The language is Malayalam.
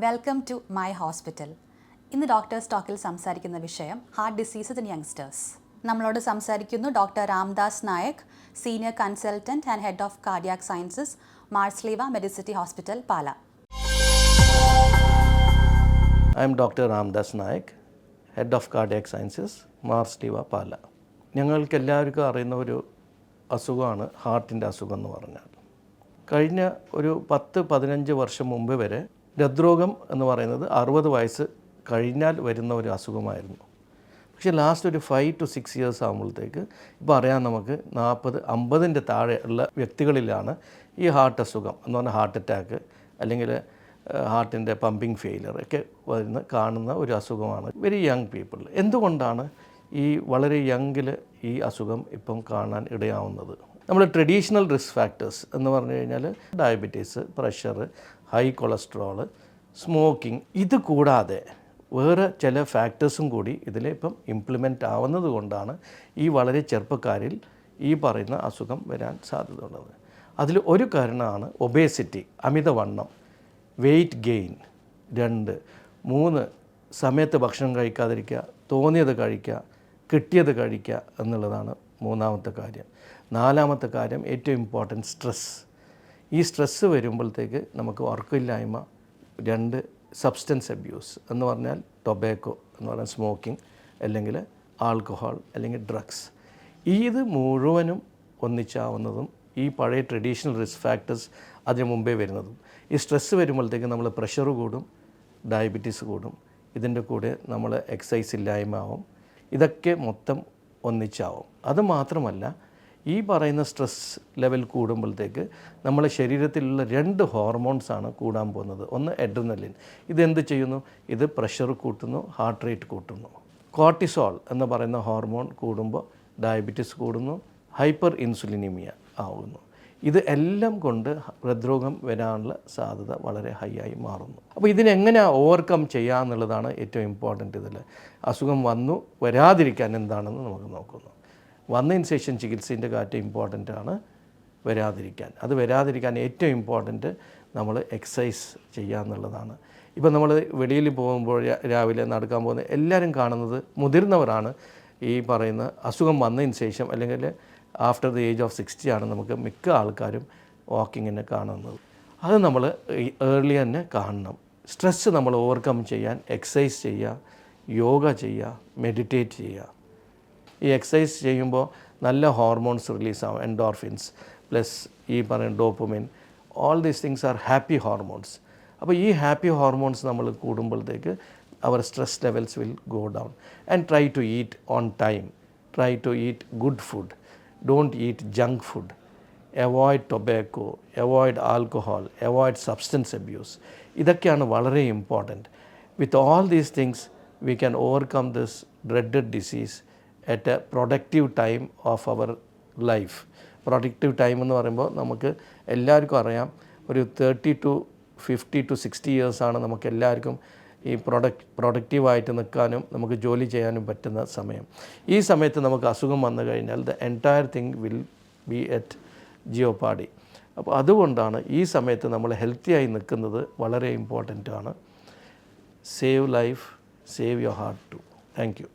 വെൽക്കം ടു മൈ ഹോസ്പിറ്റൽ ഇന്ന് ഡോക്ടേഴ്സ് ടോക്കിൽ സംസാരിക്കുന്ന വിഷയം ഹാർട്ട് ഡിസീസസ് ഇൻ യങ്സ്റ്റേഴ്സ് നമ്മളോട് സംസാരിക്കുന്നു doctor Ramdas Nayak senior consultant and head of cardiac sciences Mar Sleeva medicity hospital Pala I am doctor Ramdas Nayak head of cardiac sciences Mar Sleeva Pala ഞങ്ങൾക്ക് എല്ലാവർക്കും അറിയുന്ന ഒരു അസുഖമാണ് ഹാർട്ടിന്റെ അസുഖം എന്ന് പറഞ്ഞാൽ. കഴിഞ്ഞ ഒരു പത്ത് പതിനഞ്ച് വർഷം മുമ്പ് വരെ ഹൃദ്രോഗം എന്ന് പറയുന്നത് അറുപത് വയസ്സ് കഴിഞ്ഞാൽ വരുന്ന ഒരു അസുഖമായിരുന്നു. പക്ഷേ ലാസ്റ്റ് ഒരു ഫൈവ് ടു സിക്സ് ഇയേഴ്സ് ആകുമ്പോഴത്തേക്ക് ഇപ്പോൾ അറിയാം നമുക്ക് നാൽപ്പത് അമ്പതിന്റെ താഴെ ഉള്ള വ്യക്തികളിലാണ് ഈ ഹാർട്ട് അസുഖം എന്ന് പറഞ്ഞാൽ ഹാർട്ട് അറ്റാക്ക് അല്ലെങ്കിൽ ഹാർട്ടിന്റെ പമ്പിങ് ഫെയിലർ ഒക്കെ വരുന്ന കാണുന്ന ഒരു അസുഖമാണ് വെരി യങ് പീപ്പിൾ എന്തുകൊണ്ടാണ് ഈ വളരെ യങ്ങിൽ ഈ അസുഖം ഇപ്പം കാണാൻ ഇടയാവുന്നത്? നമ്മൾ ട്രഡീഷണൽ റിസ്ക് ഫാക്ടേഴ്സ് എന്ന് പറഞ്ഞു കഴിഞ്ഞാൽ diabetes pressure high cholesterol smoking ഇത് കൂടാതെ വേറെ ചില ഫാക്ടേഴ്സും കൂടി ഇതിൽ ഇപ്പം ഇംപ്ലിമെന്റ് ആവുന്നത് കൊണ്ടാണ് ഈ വളരെ ചെറുപ്പക്കാരിൽ ഈ പറയുന്ന അസുഖം വരാൻ സാധ്യത സാധ്യതയുള്ളത്. അതിൽ ഒരു കാരണമാണ് ഒബേസിറ്റി അമിതവണ്ണം വെയിറ്റ് ഗെയിൻ രണ്ട്. മൂന്ന് സമയത്ത് ഭക്ഷണം കഴിക്കാതിരിക്കുക തോന്നിയത് കഴിക്കുക കിട്ടിയത് കഴിക്കുക എന്നുള്ളതാണ് മൂന്നാമത്തെ കാര്യം. നാലാമത്തെ കാര്യം ഏറ്റവും ഇമ്പോർട്ടന്റ് സ്ട്രെസ് ഈ സ്ട്രെസ്സ് വരുമ്പോഴത്തേക്ക് നമുക്ക് ഉറക്കമില്ലായ്മ രണ്ട് സബ്സ്റ്റൻസ് അബ്യൂസ് എന്ന് പറഞ്ഞാൽ ടൊബാക്കോ എന്ന് പറഞ്ഞാൽ സ്മോക്കിംഗ് അല്ലെങ്കിൽ ആൽക്കഹോൾ അല്ലെങ്കിൽ ഡ്രഗ്സ് ഇത് മുഴുവനും ഒന്നിച്ചാവുന്നതും ഈ പഴയ ട്രഡീഷണൽ റിസ്ക് ഫാക്ടേഴ്സ് അതിന് മുമ്പേ വരുന്നതും. ഈ സ്ട്രെസ്സ് വരുമ്പോഴത്തേക്ക് നമ്മൾ പ്രഷർ കൂടും ഡയബറ്റീസ് കൂടും. ഇതിന്റെ കൂടെ നമ്മൾ എക്സസൈസ് ഇല്ലായ്മ ആവും. ഇതൊക്കെ മൊത്തം ഒന്നിച്ചാവും. അതുമാത്രമല്ല ഈ പറയുന്ന സ്ട്രെസ് ലെവൽ കൂടുമ്പോഴത്തേക്ക് നമ്മളെ ശരീരത്തിലുള്ള രണ്ട് ഹോർമോൺസാണ് കൂടാൻ പോകുന്നത്. ഒന്ന് എഡ്രനലിൻ ഇതെന്ത് ചെയ്യുന്നു? ഇത് പ്രഷർ കൂട്ടുന്നു ഹാർട്ട് റേറ്റ് കൂട്ടുന്നു. കോർട്ടിസോൾ എന്ന് പറയുന്ന ഹോർമോൺ കൂടുമ്പോൾ ഡയബറ്റിസ് കൂടുന്നു ഹൈപ്പർ ഇൻസുലിനിമിയ ആവുന്നു. ഇത് എല്ലാം കൊണ്ട് ഹൃദ്രോഗം വരാനുള്ള സാധ്യത വളരെ ഹൈ ആയി മാറുന്നു. അപ്പോൾ ഇതിനെങ്ങനെ ഓവർകം ചെയ്യുക എന്നുള്ളതാണ് ഏറ്റവും ഇമ്പോർട്ടന്റ് ഇതിൽ. അസുഖം വന്നു വരാതിരിക്കാൻ എന്താണെന്ന് നമുക്ക് നോക്കുന്നു. വന്നതിന് ശേഷം ചികിത്സേന്റെ കാര്യം ഇമ്പോർട്ടന്റ് ആണ് വരാതിരിക്കാൻ. അത് വരാതിരിക്കാൻ ഏറ്റവും ഇമ്പോർട്ടന്റ് നമ്മൾ എക്സസൈസ് ചെയ്യുക എന്നുള്ളതാണ് ഇപ്പം നമ്മൾ വെളിയിൽ പോകുമ്പോൾ രാവിലെ നടക്കാൻ പോകുന്ന എല്ലാവരും കാണുന്നത് മുതിർന്നവരാണ് ഈ പറയുന്ന അസുഖം വന്നതിന് ശേഷം അല്ലെങ്കിൽ after the age of sixty ആണ് നമുക്ക് മിക്ക ആൾക്കാരും വാക്കിങ്ങിനെ കാണുന്നത്. അത് നമ്മൾ ഏർലി തന്നെ കാണണം. സ്ട്രെസ്സ് നമ്മൾ ഓവർകം ചെയ്യാൻ എക്സസൈസ് ചെയ്യുക യോഗ ചെയ്യുക മെഡിറ്റേറ്റ് ചെയ്യുക. ഈ എക്സസൈസ് ചെയ്യുമ്പോൾ നല്ല ഹോർമോൺസ് റിലീസാവും എൻഡോർഫിൻസ് പ്ലസ് ഈ പറയുന്ന dopamine all these things are happy hormones അപ്പോൾ ഈ ഹാപ്പി ഹോർമോൺസ് നമ്മൾ കൂടുമ്പോഴത്തേക്ക് our stress levels will go down and try to eat on time try to eat good food don't eat junk food, avoid tobacco avoid alcohol avoid substance abuse ഇതൊക്കെയാണ് വളരെ important with all these things we can overcome this dreaded disease at a productive time of our life productive time എന്ന് പറയുമ്പോൾ നമുക്ക് എല്ലാവർക്കും അറിയാം. ഒരു thirty to fifty to sixty ഇയേഴ്സാണ് നമുക്ക് എല്ലാവർക്കും ഈ പ്രൊഡക്റ്റ് പ്രൊഡക്റ്റീവായിട്ട് നിൽക്കാനും നമുക്ക് ജോലി ചെയ്യാനും പറ്റുന്ന സമയം. ഈ സമയത്ത് നമുക്ക് അസുഖം വന്നു കഴിഞ്ഞാൽ the entire thing will be at jeopardy അപ്പോൾ അതുകൊണ്ടാണ് ഈ സമയത്ത് നമ്മൾ ഹെൽത്തിയായി നിൽക്കുന്നത് വളരെ ഇമ്പോർട്ടന്റ് ആണ്. Save life save your heart too. Thank you.